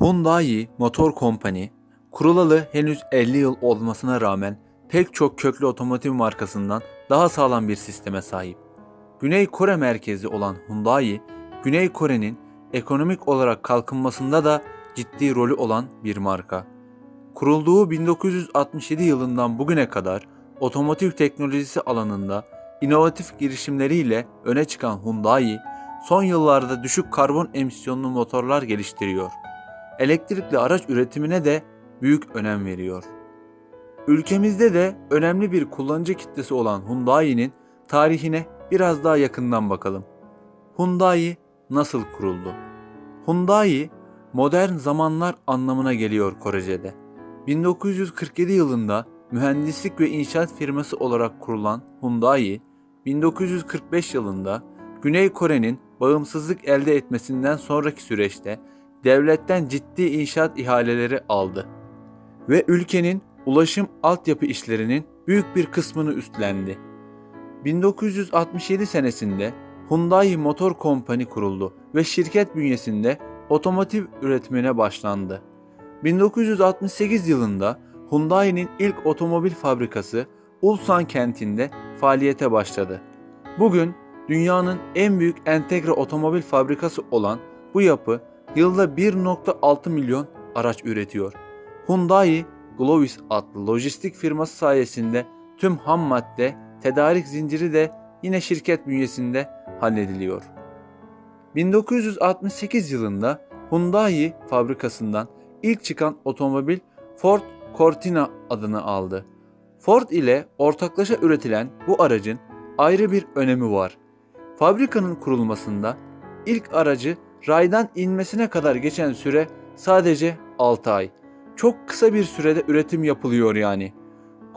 Hyundai Motor Company, kurulalı henüz 50 yıl olmasına rağmen pek çok köklü otomotiv markasından daha sağlam bir sisteme sahip. Güney Kore merkezli olan Hyundai, Güney Kore'nin ekonomik olarak kalkınmasında da ciddi rolü olan bir marka. Kurulduğu 1967 yılından bugüne kadar otomotiv teknolojisi alanında inovatif girişimleriyle öne çıkan Hyundai, son yıllarda düşük karbon emisyonlu motorlar geliştiriyor. Elektrikli araç üretimine de büyük önem veriyor. Ülkemizde de önemli bir kullanıcı kitlesi olan Hyundai'nin tarihine biraz daha yakından bakalım. Hyundai nasıl kuruldu? Hyundai modern zamanlar anlamına geliyor Korece'de. 1947 yılında mühendislik ve inşaat firması olarak kurulan Hyundai, 1945 yılında Güney Kore'nin bağımsızlık elde etmesinden sonraki süreçte devletten ciddi inşaat ihaleleri aldı ve ülkenin ulaşım altyapı işlerinin büyük bir kısmını üstlendi. 1967 senesinde Hyundai Motor Company kuruldu ve şirket bünyesinde otomotiv üretimine başlandı. 1968 yılında Hyundai'nin ilk otomobil fabrikası Ulsan kentinde faaliyete başladı. Bugün dünyanın en büyük entegre otomobil fabrikası olan bu yapı yılda 1.6 milyon araç üretiyor. Hyundai Glovis adlı lojistik firması sayesinde tüm ham madde, tedarik zinciri de yine şirket bünyesinde hallediliyor. 1968 yılında Hyundai fabrikasından ilk çıkan otomobil Ford Cortina adını aldı. Ford ile ortaklaşa üretilen bu aracın ayrı bir önemi var. Fabrikanın kurulmasında ilk aracı raydan inmesine kadar geçen süre sadece 6 ay. Çok kısa bir sürede üretim yapılıyor yani.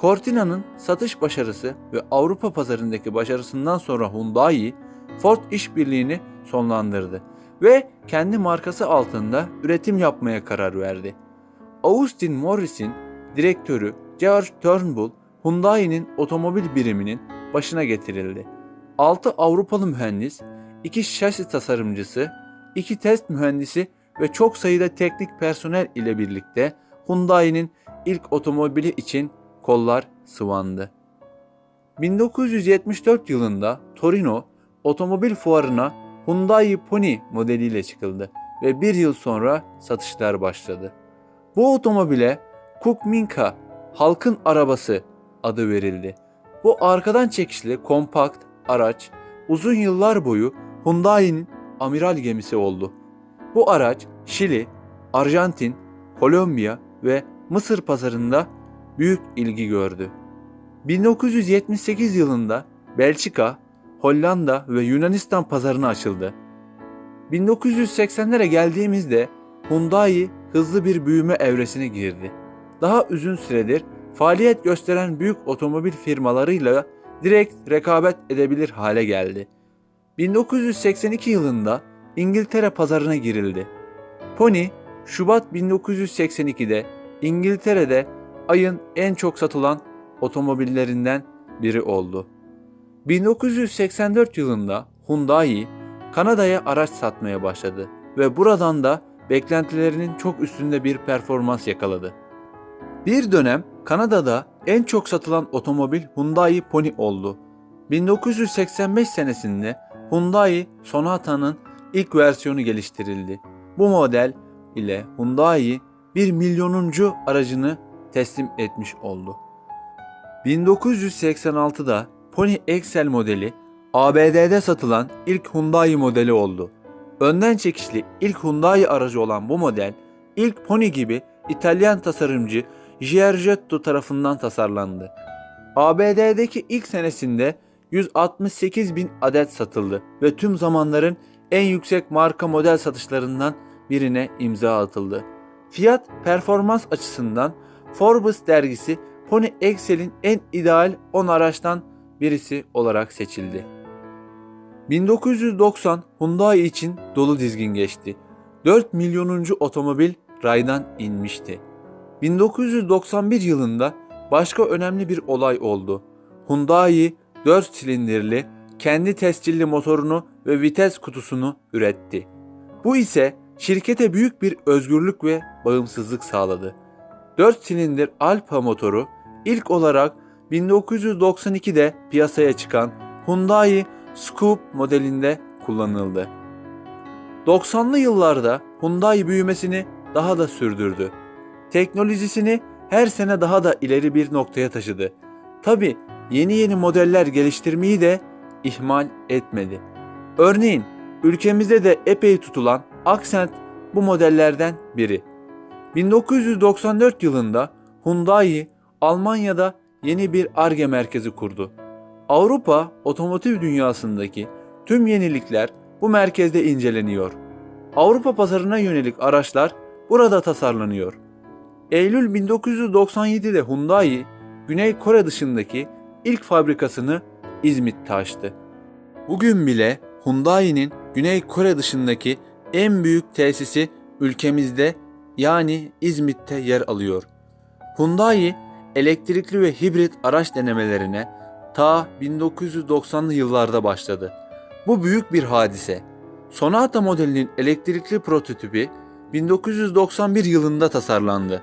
Cortina'nın satış başarısı ve Avrupa pazarındaki başarısından sonra Hyundai, Ford işbirliğini sonlandırdı ve kendi markası altında üretim yapmaya karar verdi. Austin Morris'in direktörü George Turnbull, Hyundai'nin otomobil biriminin başına getirildi. 6 Avrupalı mühendis, 2 şasi tasarımcısı, 2 test mühendisi ve çok sayıda teknik personel ile birlikte Hyundai'nin ilk otomobili için kollar sıvandı. 1974 yılında Torino otomobil fuarına Hyundai Pony modeliyle çıkıldı ve bir yıl sonra satışlar başladı. Bu otomobile Kukminka halkın arabası adı verildi. Bu arkadan çekişli kompakt araç uzun yıllar boyu Hyundai'nin amiral gemisi oldu. Bu araç Şili, Arjantin, Kolombiya ve Mısır pazarında büyük ilgi gördü. 1978 yılında Belçika, Hollanda ve Yunanistan pazarına açıldı. 1980'lere geldiğimizde Hyundai hızlı bir büyüme evresine girdi. Daha uzun süredir faaliyet gösteren büyük otomobil firmalarıyla direkt rekabet edebilir hale geldi. 1982 yılında İngiltere pazarına girildi. Pony, Şubat 1982'de İngiltere'de ayın en çok satılan otomobillerinden biri oldu. 1984 yılında Hyundai Kanada'ya araç satmaya başladı ve buradan da beklentilerinin çok üstünde bir performans yakaladı. Bir dönem Kanada'da en çok satılan otomobil Hyundai Pony oldu. 1985 senesinde Hyundai Sonata'nın ilk versiyonu geliştirildi. Bu model ile Hyundai bir milyonuncu aracını teslim etmiş oldu. 1986'da Pony Excel modeli ABD'de satılan ilk Hyundai modeli oldu. Önden çekişli ilk Hyundai aracı olan bu model ilk Pony gibi İtalyan tasarımcı Giorgetto tarafından tasarlandı. ABD'deki ilk senesinde 168 bin adet satıldı ve tüm zamanların en yüksek marka model satışlarından birine imza atıldı. Fiyat performans açısından Forbes dergisi Pony Excel'in en ideal 10 araçtan birisi olarak seçildi. 1990 Hyundai için dolu dizgin geçti. 4 milyonuncu otomobil raydan inmişti. 1991 yılında başka önemli bir olay oldu. Hyundai 4 silindirli kendi tescilli motorunu ve vites kutusunu üretti. Bu ise şirkete büyük bir özgürlük ve bağımsızlık sağladı. 4 silindir Alfa motoru ilk olarak 1992'de piyasaya çıkan Hyundai Scoop modelinde kullanıldı. 90'lı yıllarda Hyundai büyümesini daha da sürdürdü. Teknolojisini her sene daha da ileri bir noktaya taşıdı. Tabi yeni yeni modeller geliştirmeyi de ihmal etmedi. Örneğin ülkemizde de epey tutulan Accent bu modellerden biri. 1994 yılında Hyundai Almanya'da yeni bir ARGE merkezi kurdu. Avrupa otomotiv dünyasındaki tüm yenilikler bu merkezde inceleniyor. Avrupa pazarına yönelik araçlar burada tasarlanıyor. Eylül 1997'de Hyundai, Güney Kore dışındaki ilk fabrikasını İzmit'te açtı. Bugün bile Hyundai'nin Güney Kore dışındaki en büyük tesisi ülkemizde yani İzmit'te yer alıyor. Hyundai elektrikli ve hibrit araç denemelerine ta 1990'lı yıllarda başladı. Bu büyük bir hadise. Sonata modelinin elektrikli prototipi 1991 yılında tasarlandı.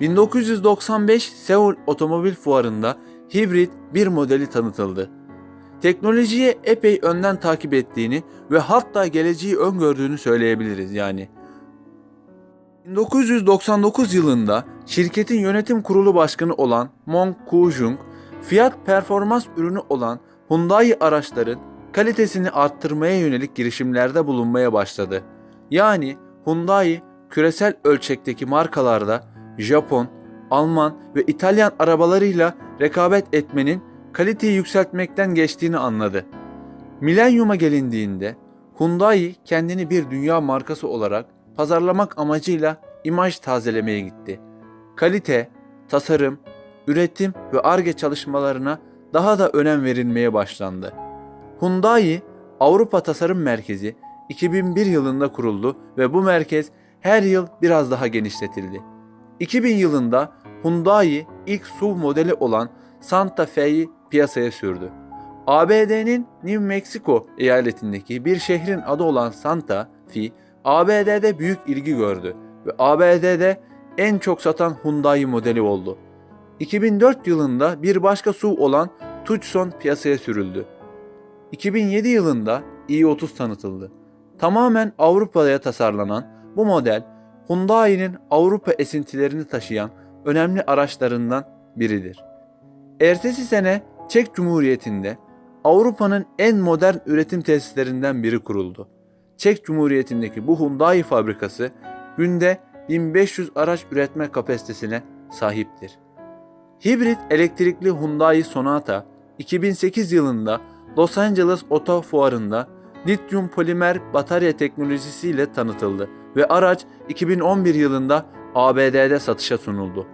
1995 Seul Otomobil Fuarı'nda hibrit bir modeli tanıtıldı. Teknolojiye epey önden takip ettiğini ve hatta geleceği öngördüğünü söyleyebiliriz yani. 1999 yılında şirketin yönetim kurulu başkanı olan Mong Koo-jung, fiyat performans ürünü olan Hyundai araçların kalitesini arttırmaya yönelik girişimlerde bulunmaya başladı. Yani Hyundai küresel ölçekteki markalarda Japon, Alman ve İtalyan arabalarıyla rekabet etmenin kaliteyi yükseltmekten geçtiğini anladı. Milenyuma gelindiğinde Hyundai kendini bir dünya markası olarak pazarlamak amacıyla imaj tazelemeye gitti. Kalite, tasarım, üretim ve ARGE çalışmalarına daha da önem verilmeye başlandı. Hyundai Avrupa Tasarım Merkezi 2001 yılında kuruldu ve bu merkez her yıl biraz daha genişletildi. 2000 yılında Hyundai ilk SUV modeli olan Santa Fe'yi piyasaya sürdü. ABD'nin New Mexico eyaletindeki bir şehrin adı olan Santa Fe, ABD'de büyük ilgi gördü ve ABD'de en çok satan Hyundai modeli oldu. 2004 yılında bir başka SUV olan Tucson piyasaya sürüldü. 2007 yılında i30 tanıtıldı. Tamamen Avrupa'ya tasarlanan bu model Hyundai'nin Avrupa esintilerini taşıyan önemli araçlarından biridir. Ertesi sene Çek Cumhuriyeti'nde Avrupa'nın en modern üretim tesislerinden biri kuruldu. Çek Cumhuriyeti'ndeki bu Hyundai fabrikası günde 1500 araç üretme kapasitesine sahiptir. Hibrit elektrikli Hyundai Sonata 2008 yılında Los Angeles Oto Fuarı'nda lityum polimer batarya teknolojisiyle tanıtıldı ve araç 2011 yılında ABD'de satışa sunuldu.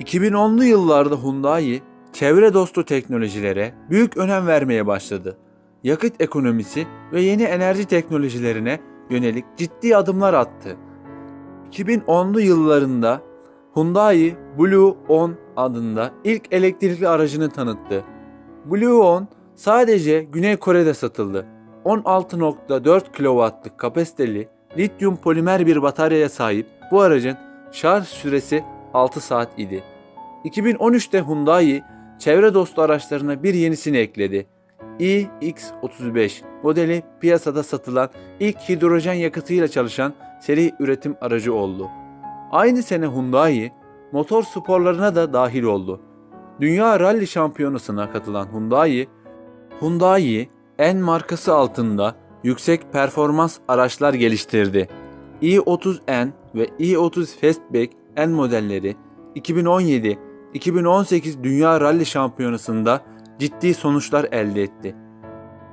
2010'lu yıllarda Hyundai çevre dostu teknolojilere büyük önem vermeye başladı. Yakıt ekonomisi ve yeni enerji teknolojilerine yönelik ciddi adımlar attı. 2010'lu yıllarında Hyundai Blue On adında ilk elektrikli aracını tanıttı. Blue On sadece Güney Kore'de satıldı. 16.4 kW'lık kapasiteli lityum polimer bir bataryaya sahip bu aracın şarj süresi 6 saat idi. 2013'te Hyundai çevre dostu araçlarına bir yenisini ekledi. iX35 modeli piyasada satılan ilk hidrojen yakıtıyla çalışan seri üretim aracı oldu. Aynı sene Hyundai motor sporlarına da dahil oldu. Dünya Rally Şampiyonası'na katılan Hyundai, Hyundai N markası altında yüksek performans araçlar geliştirdi. i30N ve i30 Fastback N modelleri 2017-2018 Dünya Rally Şampiyonası'nda ciddi sonuçlar elde etti.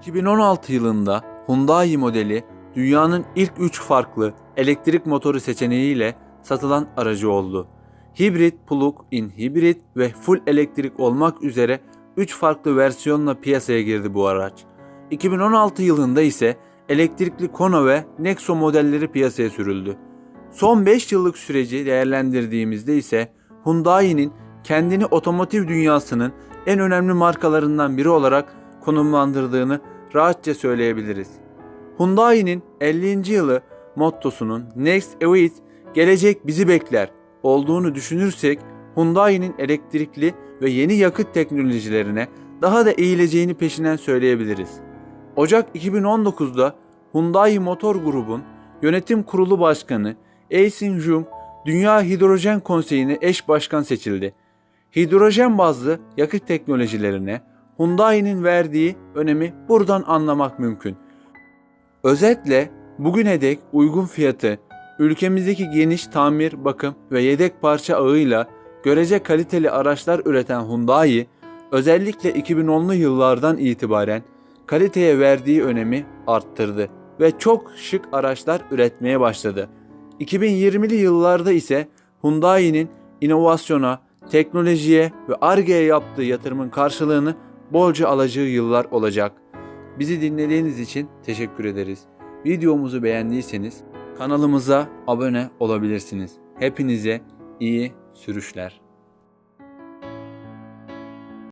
2016 yılında Hyundai modeli dünyanın ilk 3 farklı elektrik motoru seçeneğiyle satılan aracı oldu. Hibrit, plug-in hibrit ve full elektrik olmak üzere 3 farklı versiyonla piyasaya girdi bu araç. 2016 yılında ise elektrikli Kona ve Nexo modelleri piyasaya sürüldü. Son 5 yıllık süreci değerlendirdiğimizde ise Hyundai'nin kendini otomotiv dünyasının en önemli markalarından biri olarak konumlandırdığını rahatça söyleyebiliriz. Hyundai'nin 50. yılı mottosunun Next Await, gelecek bizi bekler olduğunu düşünürsek Hyundai'nin elektrikli ve yeni yakıt teknolojilerine daha da eğileceğini peşinden söyleyebiliriz. Ocak 2019'da Hyundai Motor Grubun yönetim kurulu başkanı Aisin Jung Dünya Hidrojen Konseyi'ne eş başkan seçildi. Hidrojen bazlı yakıt teknolojilerine Hyundai'nin verdiği önemi buradan anlamak mümkün. Özetle bugüne dek uygun fiyatı, ülkemizdeki geniş tamir, bakım ve yedek parça ağıyla görece kaliteli araçlar üreten Hyundai, özellikle 2010'lu yıllardan itibaren kaliteye verdiği önemi arttırdı ve çok şık araçlar üretmeye başladı. 2020'li yıllarda ise Hyundai'nin inovasyona, teknolojiye ve Ar-Ge'ye yaptığı yatırımın karşılığını bolca alacağı yıllar olacak. Bizi dinlediğiniz için teşekkür ederiz. Videomuzu beğendiyseniz kanalımıza abone olabilirsiniz. Hepinize iyi sürüşler.